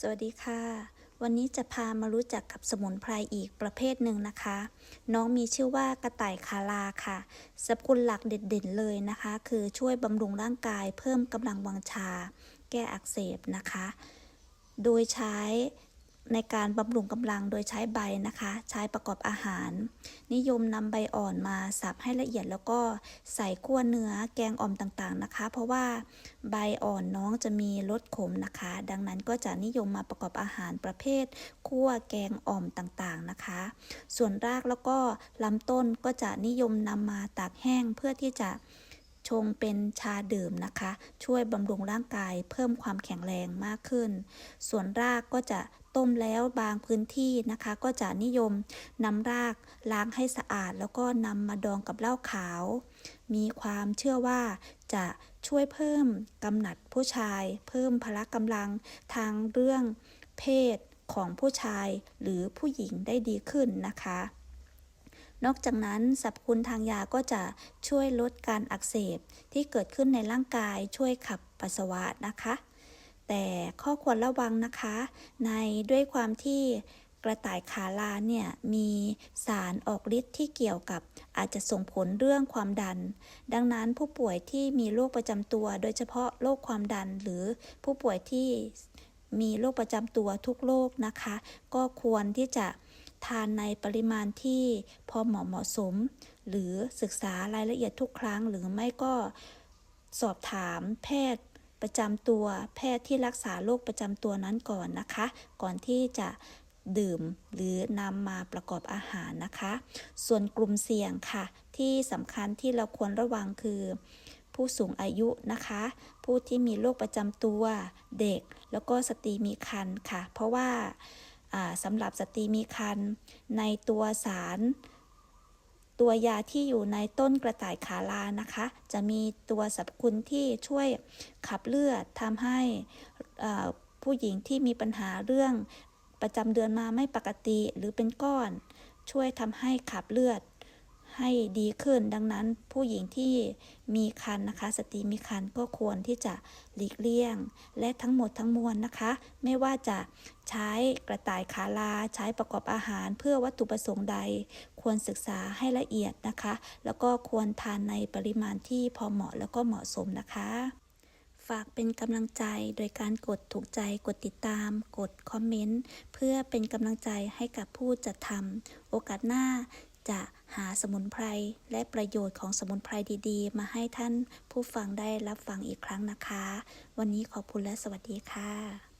สวัสดีค่ะ วันนี้จะพามารู้จักกับสมุนไพรอีกประเภทหนึ่งนะคะ น้องมีชื่อว่ากระต่ายคาราค่ะสรรพคุณหลักเด่นๆเลยนะคะ คือช่วยบำรุงร่างกาย เพิ่มกำลังวังชา แก้อักเสบนะคะ โดยใช้ ในการบำรุงกำลังโดยใช้ใบนะคะ ใช้ประกอบอาหาร นิยมนำใบอ่อนมาสับให้ละเอียดแล้วก็ใส่ขั้วเนื้อแกงอ่อมต่างๆนะคะ เพราะว่าใบอ่อนน้องจะมีรสขมนะคะ ดังนั้นก็จะนิยมมาประกอบอาหารประเภทคั่วแกงอ่อมต่างๆนะคะ ส่วนรากแล้วก็ลำต้นก็จะนิยมนำมาตากแห้งเพื่อที่จะ ชงเป็นชาดื่มนะคะ ช่วยบำรุงร่างกายเพิ่มความแข็งแรงมากขึ้น ส่วนรากก็จะต้มแล้วบางพื้นที่นะคะ ก็จะนิยมนำรากล้างให้สะอาด แล้วก็นำมาดองกับเหล้าขาว มีความเชื่อว่าจะช่วยเพิ่มกำหนัดผู้ชาย เพิ่มพละกำลังทางเรื่องเพศของผู้ชายหรือผู้หญิงได้ดีขึ้นนะคะ นอกจากนั้นสรรพคุณทางยาก็จะช่วยลดการอักเสบที่เกิดขึ้นในร่างกายช่วยขับปัสสาวะนะคะ แต่ข้อควรระวังนะคะ ในด้วยความที่กระต่ายขาลาเนี่ยมีสารออกฤทธิ์ที่เกี่ยวกับอาจจะส่งผลเรื่องความดัน ดังนั้นผู้ป่วยที่มีโรคประจำตัว โดยเฉพาะโรคความดันหรือผู้ป่วยที่มีโรคประจำตัวทุกโรคนะคะ ก็ควรที่จะ ทานในปริมาณที่พอเหมาะเหมาะสม หรือศึกษารายละเอียดทุกครั้ง หรือไม่ก็สอบถามแพทย์ประจำตัวแพทย์ที่รักษาโรคประจำตัวนั้นก่อนนะคะ ก่อนที่จะดื่มหรือนำมาประกอบอาหารนะคะ ส่วนกลุ่มเสี่ยงค่ะ ที่สำคัญที่เราควรระวังคือ ผู้สูงอายุนะคะ ผู้ที่มีโรคประจำตัวเด็ก แล้วก็สตรีมีครรภ์ค่ะ เพราะว่า สำหรับสตรีมีครรภ์ในตัวสาร ตัวยาที่อยู่ในต้นกระต่ายขาลานะคะ จะมีตัวสรรพคุณที่ช่วยขับเลือดทำให้ผู้หญิงที่มีปัญหาเรื่องประจำเดือนมาไม่ปกติหรือเป็นก้อน ช่วยทำให้ขับเลือด ให้ดีขึ้น ดังนั้นผู้หญิงที่มีคันนะคะ สตรีมีคันก็ควรที่จะหลีกเลี่ยง และทั้งหมดทั้งมวลนะคะ ไม่ว่าจะใช้กระต่ายขาลา ใช้ประกอบอาหารเพื่อวัตถุประสงค์ใด ควรศึกษาให้ละเอียดนะคะ แล้วก็ควรทานในปริมาณที่พอเหมาะแล้วก็เหมาะสมนะคะฝากเป็นกำลังใจโดยการกดถูกใจ กดติดตาม กดคอมเมนต์ เพื่อเป็นกำลังใจให้กับผู้จัดทำ โอกาสหน้า จะหาสมุนไพรและประโยชน์ของสมุนไพรดีๆ มาให้ท่านผู้ฟังได้รับฟังอีกครั้งนะคะ วันนี้ขอบคุณและสวัสดีค่ะ